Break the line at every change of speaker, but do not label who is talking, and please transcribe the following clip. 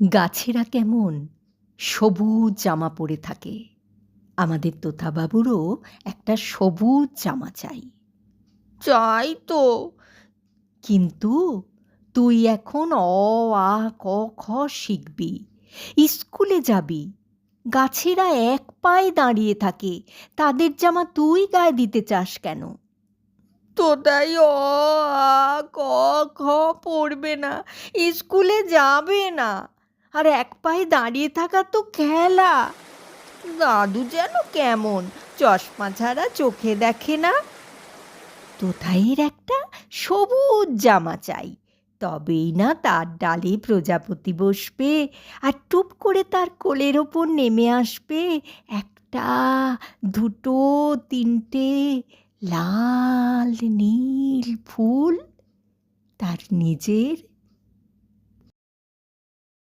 গাছেরা কেমন? সবুজ জামা পরে থাকে। আমাদের তোতাবাবুরও একটা সবুজ জামা চাই। চাই তো। কিন্তু তুই এখন অ আ ক খ শিখবি। স্কুলে যাবি। গাছেরা এক পায়ে দাঁড়িয়ে থাকে। তাদের জামা তুই গায়ে দিতে চাস কেন? তোতাই অ আ ক খ পড়বে না। স্কুলে যাবে না। আর এক পায়ে দাঁড়িয়ে থাকা তো খেলা। দাদু যেন কেমন, চশমা ছাড়া চোখে দেখে না। তোতাইয়ের একটা সবুজ জামা চাই, তবেই না তার ডালে প্রজাপতি বসবে আর টুপ করে তার কোলের ওপর নেমে আসবে একটা, দুটো, তিনটে লাল, নীল ফুল তার নিজের